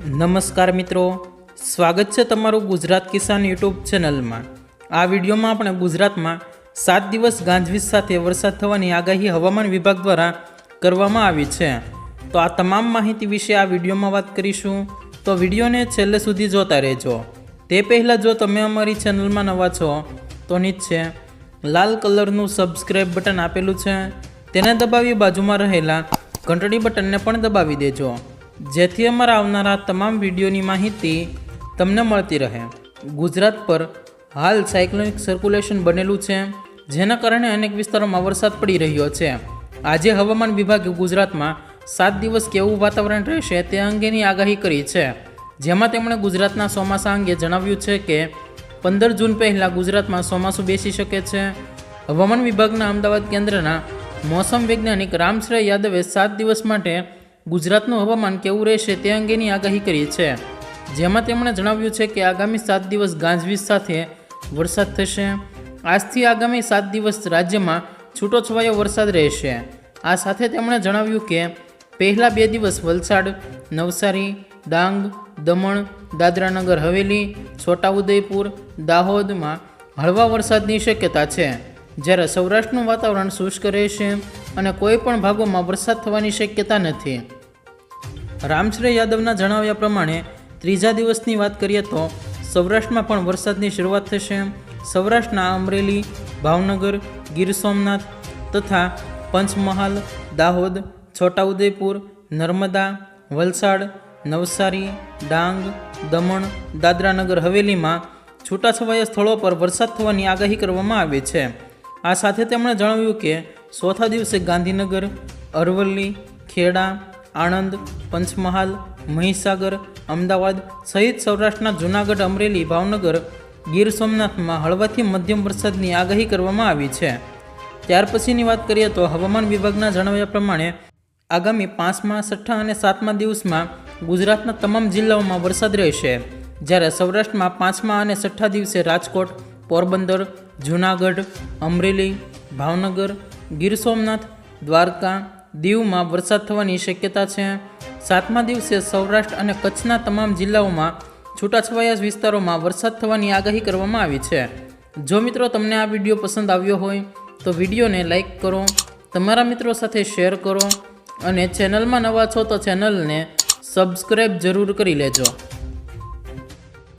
નમસ્કાર મિત્રો, સ્વાગત છે તમારું ગુજરાત કિસાન યુટ્યુબ ચેનલમાં. આ વિડીયોમાં આપણે ગુજરાતમાં સાત દિવસ ગાંજવીજ સાથે વરસાદ થવાની આગાહી હવામાન વિભાગ દ્વારા કરવામાં આવી છે. તો આ તમામ માહિતી વિશે આ વિડીયોમાં વાત કરીશું. તો વિડીયોને છેલ્લે સુધી જોતા રહેજો. તે પહેલાં જો તમે અમારી ચેનલમાં નવા છો, તો નીચે લાલ કલરનું સબસ્ક્રાઈબ બટન આપેલું છે. તેને દબાવી બાજુમાં રહેલા ઘંટડી બટનને પણ દબાવી દેજો. જેથી અમારા આવનારા તમામ વિડીયોની માહિતી તમને મળતી રહે. ગુજરાત પર હાલ સાયક્લોનિક સર્ક્યુલેશન બનેલું છે, જેના કારણે અનેક વિસ્તારોમાં વરસાદ પડી રહ્યો છે. આજે હવામાન વિભાગે ગુજરાતમાં સાત દિવસ કેવું વાતાવરણ રહેશે તે અંગેની આગાહી કરી છે. જેમાં તેમણે ગુજરાતના ચોમાસા અંગે જણાવ્યું છે કે, પંદર જૂન પહેલાં ગુજરાતમાં ચોમાસું બેસી શકે છે. હવામાન વિભાગના અમદાવાદ કેન્દ્રના મોસમ વૈજ્ઞાનિક રામશ્રેય યાદવે સાત દિવસ માટે ગુજરાતનું હવામાન કેવું રહેશે તે અંગેની આગાહી કરી છે. જેમાં તેમણે જણાવ્યું છે કે આગામી સાત દિવસ ગાજવીજ સાથે વરસાદ થશે. આજથી આગામી સાત દિવસ રાજ્યમાં છૂટોછવાયો વરસાદ રહેશે. આ સાથે તેમણે જણાવ્યું કે પહેલા બે દિવસ વલસાડ, નવસારી, ડાંગ, દમણ, દાદરાનગર, હવેલી, છોટાઉદેપુર, દાહોદમાં હળવા વરસાદની શક્યતા છે. જ્યારે સૌરાષ્ટ્રનું વાતાવરણ શુષ્ક રહેશે અને કોઈ પણ ભાગોમાં વરસાદ થવાની શક્યતા નથી. રામશ્રેય યાદવના જણાવ્યા પ્રમાણે, ત્રીજા દિવસની વાત કરીએ તો, સૌરાષ્ટ્રમાં પણ વરસાદની શરૂઆત થશે. સૌરાષ્ટ્રના અમરેલી, ભાવનગર, ગીર સોમનાથ તથા પંચમહાલ, દાહોદ, છોટાઉદેપુર, નર્મદા, વલસાડ, નવસારી, ડાંગ, દમણ, દાદરાનગર હવેલીમાં છૂટાછવાયા સ્થળો પર વરસાદ થવાની આગાહી કરવામાં આવી છે. આ સાથે તેમણે જણાવ્યું કે ચોથા દિવસે ગાંધીનગર, અરવલ્લી, ખેડા, આણંદ, પંચમહાલ, મહીસાગર, અમદાવાદ સહિત સૌરાષ્ટ્રના જૂનાગઢ, અમરેલી, ભાવનગર, ગીર સોમનાથમાં હળવાથી મધ્યમ વરસાદની આગાહી કરવામાં આવી છે. ત્યાર પછીની વાત કરીએ તો હવામાન વિભાગના જણાવ્યા પ્રમાણે આગામી પાંચમા, છઠ્ઠા અને સાતમા દિવસમાં ગુજરાતના તમામ જિલ્લાઓમાં વરસાદ રહેશે. જ્યારે સૌરાષ્ટ્રમાં પાંચમા અને છઠ્ઠા દિવસે રાજકોટ, પોરબંદર, જૂનાગઢ, અમરેલી, ભાવનગર ગીર સોમનાથ, દ્વારકા, દીવમાં વરસાદ થવાની શક્યતા છે. સાતમા દિવસે સૌરાષ્ટ્ર અને કચ્છના તમામ જિલ્લાઓમાં છૂટાછવાયા વિસ્તારોમાં વરસાદ થવાની આગાહી કરવામાં આવી છે. જો મિત્રો તમને આ વીડિયો પસંદ આવ્યો હોય, તો વિડીયોને લાઇક કરો, તમારા મિત્રો સાથે શેર કરો અને ચેનલમાં નવા છો તો ચેનલને સબસ્ક્રાઈબ જરૂર કરી લેજો.